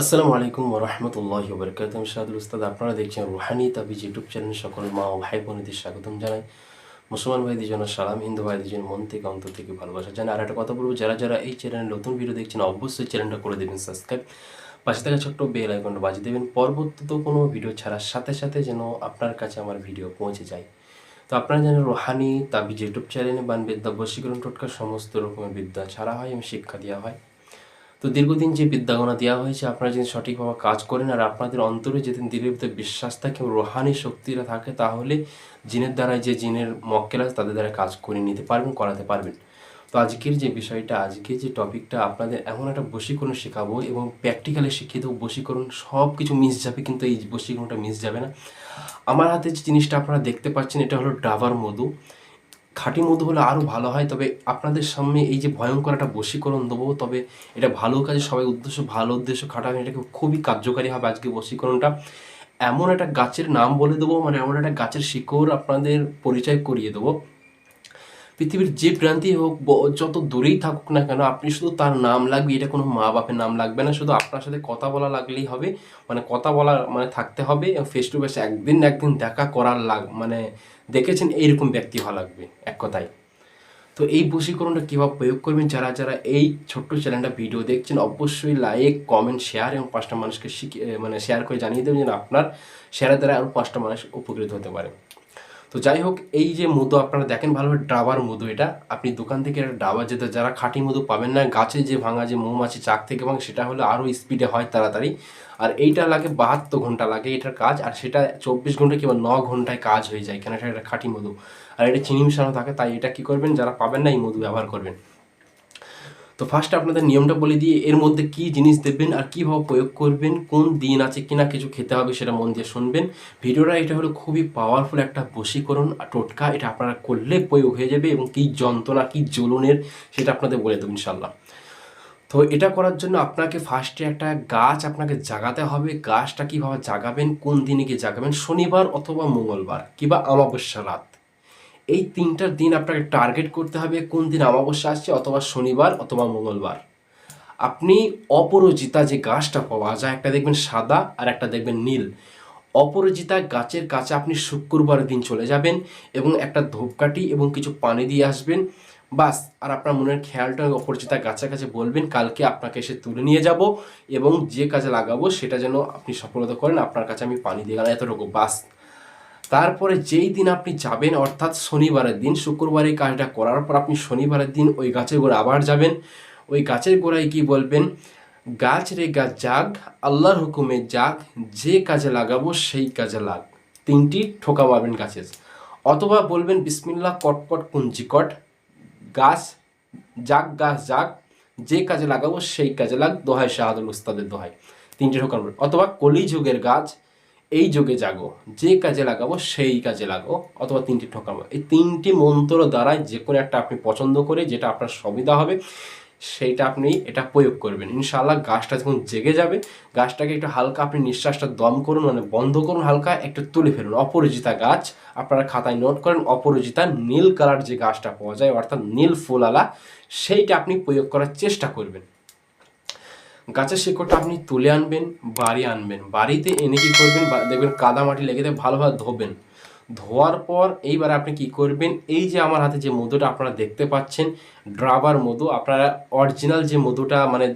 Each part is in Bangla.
আসসালামু আলাইকুম ওরহমতুল্লাহ বরকাত আমি শাহাদুল উস্তাদ, আপনারা দেখছেন রুহানি তাবিজ ইউটিউব চ্যানেল সকল মা ও ভাই বোনদের স্বাগতম জানাই। মুসলমান ভাইদের জন্য সালাম, হিন্দু ভাইদের জন্য মন থেকে, অন্তর থেকে ভালোবাসা জানাই। আর একটা কথা বলব, যারা যারা এই চ্যানেলে নতুন ভিডিও দেখছেন, অবশ্যই চ্যানেলটা করে দেবেন সাবস্ক্রাইব পাশে থাকা ছোট্ট বেল আইকনটা বাজিয়ে দেবেন। পরবর্তীত কোনো ভিডিও ছাড়ার সাথে সাথে যেন আপনার কাছে আমার ভিডিও পৌঁছে যায়। তো আপনারা জানেন, রোহানি তাবিজ ইউটিউব চ্যানেলে বান বিদ্যা বশীকরণ টোটকার সমস্ত রকমের বিদ্যা ছাড়া হয় এবং শিক্ষা দেওয়া হয়। তো দীর্ঘদিন যে বিদ্যাগণা দেওয়া হয়েছে, আপনারা যদি সঠিকভাবে কাজ করেন আর আপনাদের অন্তরে যেদিন দিলের ভিতরে বিশ্বাস থাকে রোহানি শক্তিরা থাকে, তাহলে জিনের দ্বারা যে জিনের মক্কেল আছে, তাদের দ্বারা কাজ করে নিতে পারবেন, করাতে পারবেন। তো আজকের যে বিষয়টা আজকে যে টপিকটা, আপনাদের এমন একটা বশীকরণ শেখাবো এবং প্র্যাকটিক্যালি শিখিয়ে দেবো। বশীকরণ সব কিছু মিস যাবে, কিন্তু এই বশীকরণটা মিস যাবে না। আমার হাতে যে জিনিসটা আপনারা দেখতে পাচ্ছেন, এটা হলো ডাবার মধু। খাঁটি মধু হলে আরও ভালো হয়, তবে আপনাদের সামনে এই যে ভয়ঙ্কর একটা বশীকরণ দেবো, তবে এটা ভালো কাজে সবাই উদ্দেশ্য, ভালো উদ্দেশ্য খাটাবেন, এটাকে খুবই কার্যকারী হবে আজকে বশীকরণটা। এমন একটা গাছের নাম বলে দেবো মানে এমন একটা গাছের শিকড় আপনাদের পরিচয় করিয়ে দেবো। পৃথিবীর যে প্রান্তি হোক যত দূরেই থাকুক না কেন, আপনি শুধু তার নাম লাগবে, এটা কোনো মা বাপের নাম লাগবে না, শুধু আপনার সাথে কথা বলা লাগলেই হবে মানে কথা বলা মানে থাকতে হবে, এবং ফেস টু ফেস একদিন একদিন দেখা করার লাগ মানে দেখেছেন এইরকম ব্যক্তি হওয়া লাগবে, এক কথায়। তো এই বশীকরণটা কীভাবে প্রয়োগ করবেন, যারা যারা এই ছোট্ট চ্যানেলটা ভিডিও দেখছেন, অবশ্যই লাইক কমেন্ট শেয়ার এবং পাঁচটা মানুষকে শিখিয়ে মানে শেয়ার করে জানিয়ে দেবেন, যেন আপনার শেয়ারের দ্বারা আরও পাঁচটা মানুষ উপকৃত হতে পারে। তো যাই হোক এই যে মধু আপনারা দেখেন, ভালোভাবে ডাবার মধু এটা। আপনি দোকান থেকে একটা ডাবা যেতে যারা খাঁটি মধু পাবেন না, গাছে যে ভাঙা যে মৌমাছি চাক থেকে এবং সেটা হলে আরও স্পিডে হয় তাড়াতাড়ি। আর এইটা লাগে বাহাত্তর ঘণ্টা লাগে এটার কাজ, আর সেটা চব্বিশ ঘণ্টা কিংবা ন ঘন্টায় কাজ হয়ে যায়, কেন সেটা খাঁটি মধু। আর এটা চিনি মিশানো থাকে, তাই এটা কি করবেন? যারা পাবেন না এই মধু ব্যবহার করবেন। তো ফার্স্ট আপনাদের নিয়মটা বলে দিয়ে এর মধ্যে কি জিনিস দেবেন আর কীভাবে প্রয়োগ করবেন, কোন দিন আছে কিনা, কিছু খেতে হবে সেটা মন দিয়ে শুনবেন। ভিডিওটা এটা হলো খুবই পাওয়ারফুল একটা বশীকরণ আর টোটকা, এটা আপনারা করলে প্রয়োগ হয়ে যাবে এবং কী যন্ত্রণা, কী জ্বলনের সেটা আপনাদের বলে দেবো ইনশাল্লাহ তো এটা করার জন্য আপনাকে ফার্স্টে একটা গাছ আপনাকে জাগাতে হবে, গাছটা কীভাবে জাগাবেন, কোন দিনে গিয়ে জাগাবেন, শনিবার অথবা মঙ্গলবার কিংবা অমাবস্যা রাত। এই তিনটার দিন আপনাকে টার্গেট করতে হবে কোন দিন অমাবস্যা আসছে অথবা শনিবার অথবা মঙ্গলবার। আপনি অপরাজিতা যে গাছটা পাওয়া যায়, একটা দেখবেন সাদা আর একটা দেখবেন নীল। অপরাজিতা গাছের কাছে আপনি শুক্রবার দিন চলে যাবেন এবং একটা ধূপকাঠি এবং কিছু পানি দিয়ে আসবেন। বাস, আর আপনার মনের খেয়ালটা ওই অপরিচিতা গাছের কাছে বলবেন, কালকে আপনাকে এসে তুলে নিয়ে যাব এবং যে কাজে লাগাবো সেটা যেন আপনি সফলতা করেন, আপনার কাছে আমি পানি দিয়ে গেলাম, এতটুকু, বাস। তারপরে যেই দিন আপনি যাবেন, অর্থাৎ শনিবারের দিন, শুক্রবারে এই কাজটা করার পর আপনি শনিবারের দিন ওই গাছের গোড়া আবার যাবেন। ওই গাছের গোড়ায় কি বলবেন, গাছ রে গাছ জাগ আল্লাহর হুকুমে যাক যে কাজে লাগাবো সেই কাজে লাগ। তিনটি ঠোকা মারবেন গাছের। অথবা বলবেন, বিসমিল্লাহ কটকট কুঞ্জিকট, গাছ যাক গাছ যাক যে কাজে লাগাবো সেই কাজে লাগ, দোহায় শাহাদুল উস্তাদের দোহায়। তিনটি ঠোকা মারবেন। অথবা কলিযুগের গাছ এই যোগে জাগো, যে কাজে লাগাবো সেই কাজে লাগো অথবা তিনটি ঠকাবো এই তিনটি মন্ত্র দ্বারাই যে কোনো একটা আপনি পছন্দ করে যেটা আপনার সুবিধা হবে, সেইটা আপনি এটা প্রয়োগ করবেন। ইনশাআল্লাহ গাছটা যখন জেগে যাবে, গাছটাকে একটু হালকা আপনি নিঃশ্বাসটা দম করুন মানে বন্ধ করুন হালকা, একটু তুলে ফেলুন। অপরাজিতা গাছ, আপনারা খাতায় নোট করেন অপরাজিতা নীল কালার যে গাছটা পাওয়া যায়, অর্থাৎ নীল ফুলালা সেইটা আপনি প্রয়োগ করার চেষ্টা করবেন। গাছের শিকড়টা আপনি তুলে আনবেন, বাড়ি আনবেন। বাড়িতে এনে কি করবেন? দেখবেন কাদা মাটি লেগে ভালোভাবে ধোবেন। ধোয়ার পর এইবার আপনি কি করবেন? এই যে আমার হাতে যে মধুটা আপনারা দেখতে পাচ্ছেন, ড্রাবার মধু, আপনারা অরিজিনাল যে মধুটা মানে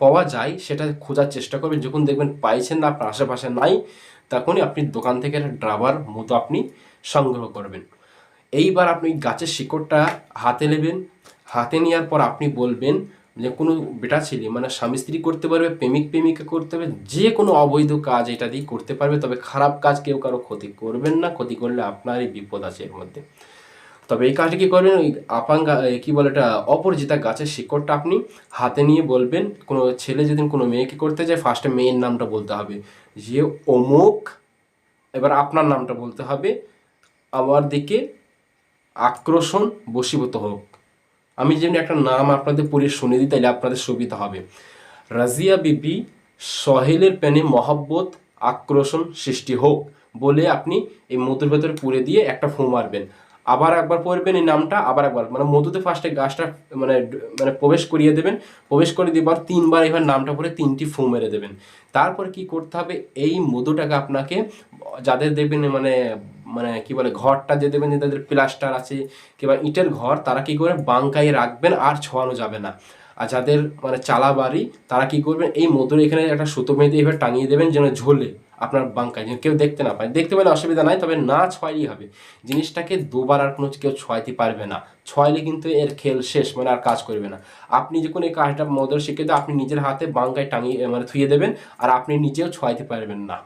পাওয়া যায়, সেটা খোঁজার চেষ্টা করবেন। যখন দেখবেন পাইছেন না, আপনার আশেপাশে নাই, তখনই আপনি দোকান থেকে একটা ড্রাবার মধু আপনি সংগ্রহ করবেন। এইবার আপনি গাছের শিকড়টা হাতে নেবেন। হাতে নেওয়ার পর আপনি বলবেন যে কোনো বেটা ছেলে মানে স্বামী স্ত্রী করতে পারবে, প্রেমিক প্রেমিকা করতে পারবে, যে কোনো অবৈধ কাজ এটা দিয়ে করতে পারবে, তবে খারাপ কাজ কেউ কারও ক্ষতি করবেন না, ক্ষতি করলে আপনারই বিপদ আছে এর মধ্যে। তবে এই কাজটা কী করবেন? ওই আপাঙ্গা কী বলে এটা অপরিচিতা গাছের শিকড়টা আপনি হাতে নিয়ে বলবেন, কোনো ছেলে যদি কোনো মেয়েকে করতে যায় ফার্স্টে মেয়ের নামটা বলতে হবে। যে অমুক, এবার আপনার নামটা বলতে হবে, আমার দিকে আক্রোশন বশীভূত হোক। আমি যেমনি একটা নাম আপনাদের পড়ে শুনে দিই, তাহলে আপনাদের সুবিধা হবে। রাজিয়া বিপি সহেলের প্যানে মহাব্বত, আক্রোশন সৃষ্টি হোক বলে আপনি এই মধুর ভেতরে পুড়ে দিয়ে একটা ফু মারবেন। আবার একবার পড়বেন, এই নামটা আবার একবার। মানে মধুতে ফার্স্টে গাছটা মানে মানে প্রবেশ করিয়ে দেবেন। প্রবেশ করে দেবার তিনবার এবার নামটা পরে তিনটি ফু মেরে দেবেন। তারপর কি করতে হবে? এই মধুটাকে আপনাকে, যাদের দেখবেন মানে মানে কি বলে, ঘরটা যে দেবেন যে তাদের প্লাস্টার আছে কিংবা ইটের ঘর, তারা কি করে? বাঙ্কায় রাখবেন আর ছোঁয়ানো যাবে না। আর যাদের মানে চালা বাড়ি তারা কি করবেন? এই মধুর এখানে একটা সুতো বেঁধে এভাবে টাঙিয়ে দেবেন যেন ঝোলে। আপনার বাঙ্কায় যেন কেউ দেখতে না পায়। দেখতে পেলে অসুবিধা নাই, তবে না ছয়ই হবে। জিনিসটাকে দুবার আর কোনো কেউ ছয়াইতে পারবে না। ছয়লে কিন্তু এর খেল শেষ মানে আর কাজ করবে না। আপনি যখন এই কাজটা মদর শিখে আপনি নিজের হাতে বাঙ্কায় টাঙিয়ে মানে থুয়ে দেবেন, আর আপনি নিজেও ছয়াইতে পারবেন না।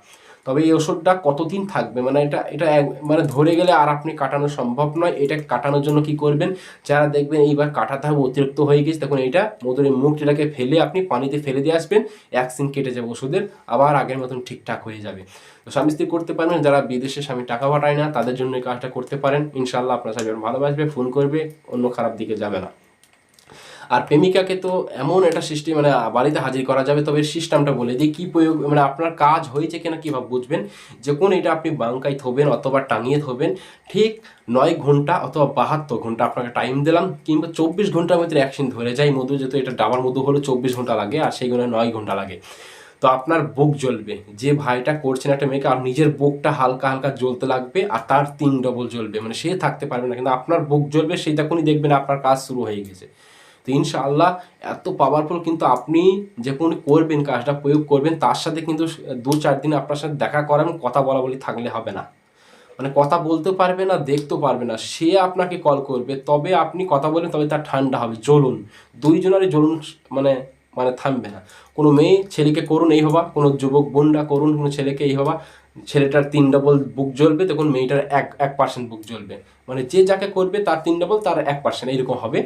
তবে এই ওষুধটা কতদিন থাকবে? মানে এটা এটা এক- মানে ধরে গেলে আর আপনি কাটানো সম্ভব নয়। এটা কাটানোর জন্য কি করবেন? যারা দেখবেন এইবার কাটাতে হবে, অতিরিক্ত হয়ে গেছে তখন এটা মধুরের মুখটাকে ফেলে আপনি পানিতে ফেলে দিয়ে আসবেন অ্যাক্সিন কেটে যাবে ওষুধের, আবার আগের মতন ঠিকঠাক হয়ে যাবে। তো স্বামী স্ত্রী করতে পারবেন, যারা বিদেশে স্বামী টাকা পাঠায় না, তাদের জন্য এই কাজটা করতে পারেন। ইনশাল্লাহ আপনার স্বামী ভালোবাসবে, ফোন করবে, অন্য খারাপ দিকে যাবে না। আর প্রেমিকাকে তো এমন একটা সিস্টেম মানে বাড়িতে হাজির করা যাবে, তবে সিস্টেমটা বলে দিই, কী প্রয়োগ মানে আপনার কাজ হয়েছে কিনা কীভাবে বুঝবেন? যখন এটা আপনি বাঙ্কায় থবেন অথবা টাঙিয়ে থবেন, ঠিক নয় ঘণ্টা অথবা বাহাত্তর ঘণ্টা আপনাকে টাইম দিলাম, কিংবা চব্বিশ ঘণ্টার মধ্যে অ্যাকশন ধরে যায়, মধু যেহেতু এটা ডাবার মধু হলো চব্বিশ ঘণ্টা লাগে, আর সেইগুলো নয় ঘণ্টা লাগে। তো আপনার বুক জ্বলবে, যে ভাইটা করছেন একটা মেয়েকে, আর নিজের বুকটা হালকা হালকা জ্বলতে লাগবে, আর তার তিন ডবল জ্বলবে মানে সে থাকতে পারবে না, কিন্তু আপনার বুক জ্বলবে, সেই তখনই দেখবেন আপনার কাজ শুরু হয়ে গেছে। তো ইনশাআল্লাহ এত পাওয়ারফুল কিন্তু আপনি যে কোনো করবেন, কাজটা প্রয়োগ করবেন, তার সাথে কিন্তু দু চার দিন আপনার সাথে দেখা করান কথা বলা বলি থাকলে হবে না। মানে কথা বলতে পারবে না দেখতেও পারবে না। সে আপনাকে কল করবে, তবে আপনি কথা বলেন তবে তার ঠান্ডা হবে, জ্বলুন। দুইজনারই জ্বলুন মানে মানে থামবে না। কোনো মেয়ে ছেলেকে করুন, এই হবা। কোনো যুবক, বোনরা করুন, কোনো ছেলেকে এই হবা। ছেলেটার তিন ডবল বুক জ্বলবে তখন মেয়েটার এক এক পার্সেন্ট বুক জ্বলবে। মানে যে যাকে করবে তার তিন ডবল তার এক পার্সেন্ট এইরকম হবে।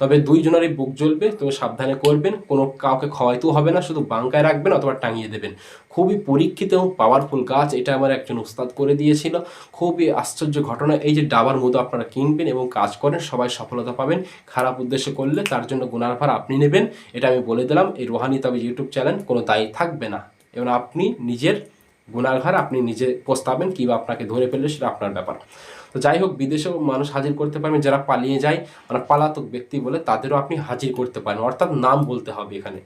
তবে দুইজনেরই বুক জ্বলবে, তো সাবধানে করবেন, কোনো কাউকে খাওয়াইতেও হবে না, শুধু বাঙ্কায় রাখবেন অথবা টাঙিয়ে দেবেন। খুবই পরীক্ষিত এবং পাওয়ারফুল গাছ, এটা আমার একজন উস্তাদ করে দিয়েছিল। খুবই আশ্চর্য ঘটনা, এই যে ডাবার মতো আপনারা কিনবেন এবং কাজ করেন, সবাই সফলতা পাবেন। খারাপ উদ্দেশ্যে করলে তার জন্য গুনার ভার আপনি নেবেন। এটা আমি বলে দিলাম, এই রোহানি তবে ইউটিউব চ্যানেল কোনো দায়ী থাকবে না। এবং আপনি নিজের ভার আপনি নিজে পোস্তাবেন কিংবা আপনাকে ধরে ফেললে সেটা আপনার ব্যাপার। তো যাই হোক, বিদেশেও মানুষ হাজির করতে পারবেন যারা পালিয়ে যায় মানে পালাতক ব্যক্তি বলে, তাদেরও আপনি হাজির করতে পারেন। অর্থাৎ নাম বলতে হবে এখানে।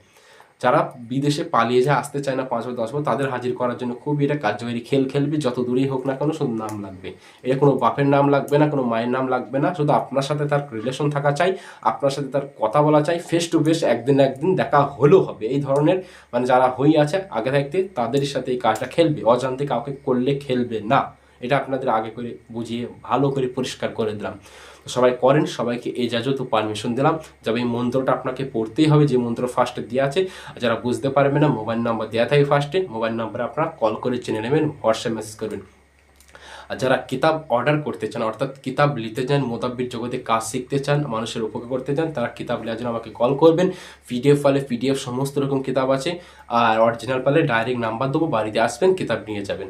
যারা বিদেশে পালিয়ে যায়, আসতে চায় না পাঁচ বছর দশ বছর, তাদের হাজির করার জন্য খুবই এটা কার্যকরী খেল খেলবে। যত দূরেই হোক না কেন শুধু নাম লাগবে। এটা কোনো বাপের নাম লাগবে না, কোনো মায়ের নাম লাগবে না। শুধু আপনার সাথে তার রিলেশন থাকা চাই, আপনার সাথে তার কথা বলা চাই ফেস টু ফেস একদিন একদিন দেখা হলেও হবে। এই ধরনের মানে যারা হই আছে, আগে থাকতে তাদের সাথে এই কাজটা খেলবে। অজান্তে কাউকে করলে খেলবে না। এটা আপনাদের আগে করে বুঝিয়ে, ভালো করে পরিষ্কার করে দিলাম। সবাই করেন, সবাইকে এজাজত পারমিশন দিলাম। তবে এই মন্ত্রটা আপনাকে পড়তেই হবে, যে মন্ত্র ফার্স্টে দেওয়া আছে। আর যারা বুঝতে পারবে না মোবাইল নাম্বার দেওয়া থাকে ফার্স্টে মোবাইল নাম্বারে আপনারা কল করে জেনে নেবেন হোয়াটসঅ্যাপ মেসেজ করবেন। আর যারা কিতাব অর্ডার করতে চান, অর্থাৎ কিতাব নিতে চান, মোতাব্বির জগতে কাজ শিখতে চান, মানুষের উপকার করতে চান, তারা কিতাব নেওয়ার জন্য আমাকে কল করবেন। পিডিএফ ফাইলে পিডিএফ সমস্ত রকম কিতাব আছে। আর অরিজিনাল পালে ডাইরেক্ট নাম্বার দেবো, বাড়িতে আসবেন, কিতাব নিয়ে যাবেন।